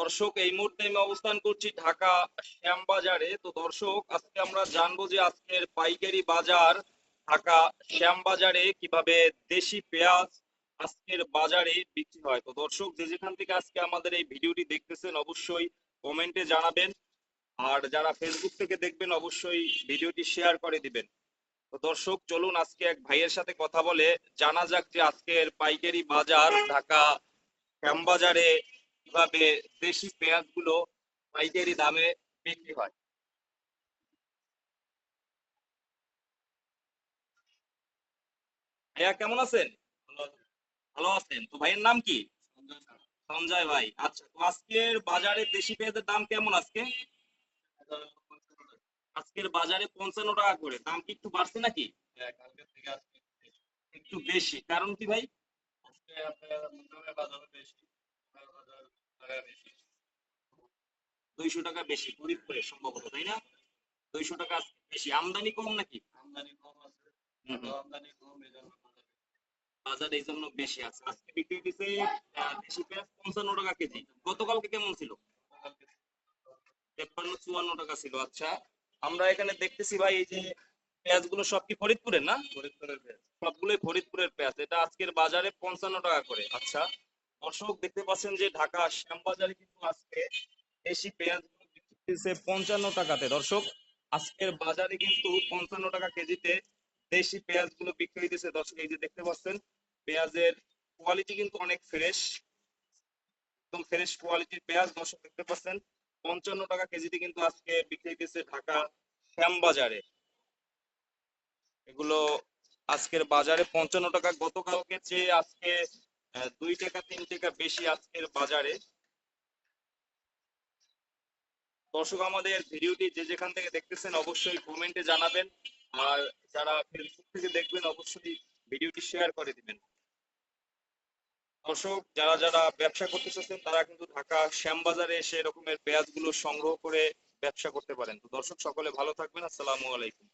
দর্শক, এই মুহূর্তে আমি অবস্থান করছি ঢাকা শ্যামবাজারে। তো দর্শক, আজকে আমরা জানব যে আজকের পাইকারি বাজার ঢাকা শ্যামবাজারে কীভাবে দেশি পেঁয়াজ আজকের বাজারে বিক্রি হয়। তো দর্শক, যে যেখান থেকে আজকে আমাদের এই ভিডিওটি দেখতেছেন, অবশ্যই কমেন্টে জানাবেন। আর যারা ফেসবুক থেকে দেখবেন, অবশ্যই ভিডিওটি শেয়ার করে দিবেন। তো দর্শক, চলুন আজকে এক ভাইয়ের সাথে কথা বলে জানা যাক যে আজকের পাইকারি বাজার ঢাকা শ্যামবাজারে কীভাবে দেশি পেঁয়াজগুলো পাইকারি দামে বিক্রি হয়? ভাইয়া কেমন আছেন? ভালো আছেন? তো ভাইয়ের নাম কি? সঞ্জয় ভাই। আচ্ছা তো আজকের বাজারে দেশি পেঁয়াজের দাম কেমন আজকে? আজকের বাজারে পঞ্চান্ন টাকা করে। দাম কি একটু বাড়ছে নাকি? একটু বেশি। কারণ কি ভাই? দুইশো টাকা বেশি ফরিদপুরে সম্ভবত তাই না? দুইশো টাকা বেশি। আমদানি কম নাকি। বাজার এই জন্য বেশি আছে। আজকে বিক্রি হইতেছে দেশি পেঁয়াজ পঞ্চান্ন টাকা কেজি। গতকালকে কেমন ছিল? তেপ্পান্ন চুয়ান্ন টাকা ছিল। আচ্ছা আমরা এখানে দেখতেছি ভাই এই যে পেঁয়াজগুলো সব কি ফরিদপুরের না? ফরিদপুরের পেঁয়াজ। সবগুলোই ফরিদপুরের পেঁয়াজ। এটা আজকের বাজারে পঞ্চান্ন টাকা করে। আচ্ছা দর্শক দেখতে পাচ্ছেন যে ঢাকা শ্যামবাজারে কিন্তু আজকে দেশি পেঁয়াজ বিক্রি পঞ্চান্ন টাকাতে। দর্শক, আজকের বাজারে কিন্তু পঞ্চান্ন টাকা কেজিতে দেশি পেঁয়াজগুলো বিক্রি হইতেছে। দর্শক, এই যে দেখতে পাচ্ছেন, পেঁয়াজের কোয়ালিটি কিন্তু অনেক ফ্রেশ একদম ফ্রেশ কোয়ালিটির পেঁয়াজ। দর্শক, দেখতে পাচ্ছেন, পঞ্চান্ন টাকা কেজিতে কিন্তু আজকে বিক্রি হইতেছে ঢাকা শ্যামবাজারে। এগুলো আজকের বাজারে পঞ্চান্ন টাকা। গতকালকে চেয়ে আজকে দুই টাকা, তিন টাকা বেশি আজকের বাজারে। দর্শক আমাদের ভিডিওটি যে যেখান থেকে দেখতেছেন অবশ্যই কমেন্টে জানাবেন। আর যারা ফেসবুক থেকে দেখবেন, অবশ্যই ভিডিওটি শেয়ার করে দিবেন। দর্শক, যারা যারা ব্যবসা করতে চাচ্ছেন, তারা কিন্তু ঢাকা শ্যামবাজারে এসে এরকমের পেঁয়াজগুলো সংগ্রহ করে ব্যবসা করতে পারেন। তো দর্শক, সকলে ভালো থাকবেন। আসসালামু আলাইকুম।